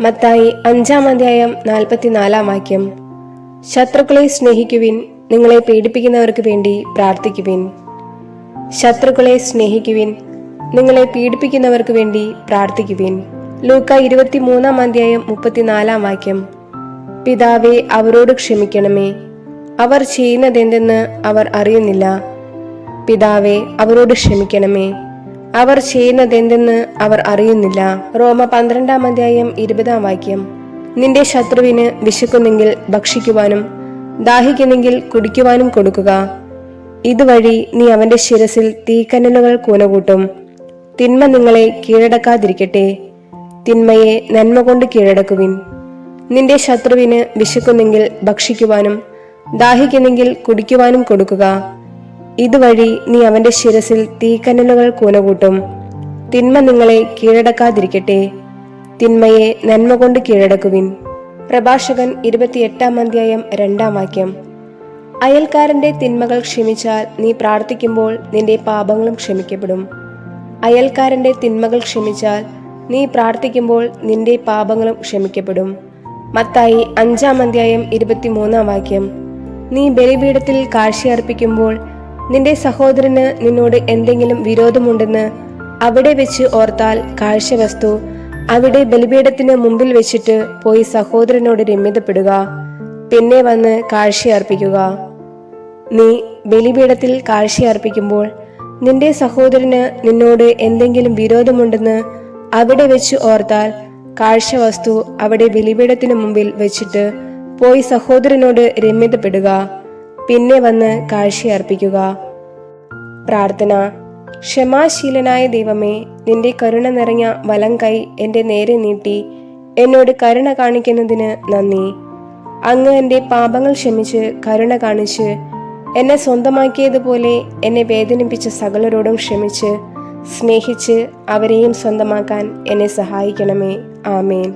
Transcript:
മത്തായി അഞ്ചാം അധ്യായം നാൽപ്പത്തിനാലാം വാക്യം. ശത്രുക്കളെ സ്നേഹിക്കുവിൻ നിങ്ങളെ പീഡിപ്പിക്കുന്നവർക്ക് വേണ്ടി പ്രാർത്ഥിക്കുവിൻ. ശത്രുക്കളെ സ്നേഹിക്കുവിൻ നിങ്ങളെ പീഡിപ്പിക്കുന്നവർക്ക് വേണ്ടി പ്രാർത്ഥിക്കുവിൻ. ലൂക്ക ഇരുപത്തിമൂന്നാം അധ്യായം മുപ്പത്തിനാലാം വാക്യം. പിതാവെ അവരോട് ക്ഷമിക്കണമേ. അവർ ചെയ്യുന്നതെന്തെന്ന് അവർ അറിയുന്നില്ല. പിതാവെ അവരോട് ക്ഷമിക്കണമേ. അവർ ചെയ്യുന്നതെന്തെന്ന് അവർ അറിയുന്നില്ല. റോമ പന്ത്രണ്ടാം അധ്യായം ഇരുപതാം വാക്യം. നിന്റെ ശത്രുവിന് വിശക്കുന്നെങ്കിൽ ഭക്ഷിക്കുവാനും ദാഹിക്കുന്നെങ്കിൽ കുടിക്കുവാനും കൊടുക്കുക. ഇതുവഴി നീ അവന്റെ ശിരസിൽ തീക്കനലുകൾ കൂനകൂട്ടും. തിന്മ നിങ്ങളെ കീഴടക്കാതിരിക്കട്ടെ. തിന്മയെ നന്മ കൊണ്ട് കീഴടക്കുവിൻ. നിന്റെ ശത്രുവിന് വിശക്കുന്നെങ്കിൽ ഭക്ഷിക്കുവാനും ദാഹിക്കുന്നെങ്കിൽ കുടിക്കുവാനും കൊടുക്കുക. ഇതുവഴി നീ അവന്റെ ശിരസിൽ തീക്കനലുകൾ കൂനകൂട്ടും. തിന്മ നിങ്ങളെ കീഴടക്കാതിരിക്കട്ടെ. തിന്മയെ നന്മ കൊണ്ട് കീഴടക്കുവിൻ. പ്രഭാഷകൻ ഇരുപത്തിയെട്ടാം അധ്യായം രണ്ടാം വാക്യം. അയൽക്കാരന്റെ തിന്മകൾ ക്ഷമിച്ചാൽ നീ പ്രാർത്ഥിക്കുമ്പോൾ നിന്റെ പാപങ്ങളും ക്ഷമിക്കപ്പെടും. അയൽക്കാരന്റെ തിന്മകൾ ക്ഷമിച്ചാൽ നീ പ്രാർത്ഥിക്കുമ്പോൾ നിന്റെ പാപങ്ങളും ക്ഷമിക്കപ്പെടും. മത്തായി അഞ്ചാം അധ്യായം ഇരുപത്തിമൂന്നാം വാക്യം. നീ ബലിപീഠത്തിൽ കാഴ്ചയർപ്പിക്കുമ്പോൾ നിന്റെ സഹോദരന് നിന്നോട് എന്തെങ്കിലും വിരോധമുണ്ടെന്ന് അവിടെ വെച്ച് ഓർത്താൽ കാഴ്ചവസ്തു അവിടെ ബലിപീഠത്തിന് മുമ്പിൽ വെച്ചിട്ട് പോയി സഹോദരനോട് രമ്യതപ്പെടുക. പിന്നെ വന്ന് കാഴ്ചയർപ്പിക്കുക. നീ ബലിപീഠത്തിൽ കാഴ്ചയർപ്പിക്കുമ്പോൾ നിന്റെ സഹോദരന് നിന്നോട് എന്തെങ്കിലും വിരോധമുണ്ടെന്ന് അവിടെ വെച്ച് ഓർത്താൽ കാഴ്ചവസ്തു അവിടെ ബലിപീഠത്തിന് മുമ്പിൽ വെച്ചിട്ട് പോയി സഹോദരനോട് രമ്യതപ്പെടുക. പിന്നെ വന്ന് കാഴ്ചയർപ്പിക്കുക. പ്രാർത്ഥന. ക്ഷമാശീലനായ ദൈവമേ നിന്റെ കരുണ നിറഞ്ഞ വലം കൈ എന്റെ നേരെ നീട്ടി എന്നോട് കരുണ കാണിക്കുന്നതിന് നന്ദി. അങ്ങ് എന്റെ പാപങ്ങൾ ക്ഷമിച്ച് കരുണ കാണിച്ച് എന്നെ സ്വന്തമാക്കിയതുപോലെ എന്നെ വേദനിപ്പിച്ച സകലരോടും ക്ഷമിച്ച് സ്നേഹിച്ച് അവരെയും സ്വന്തമാക്കാൻ എന്നെ സഹായിക്കണമേ. ആമേൻ.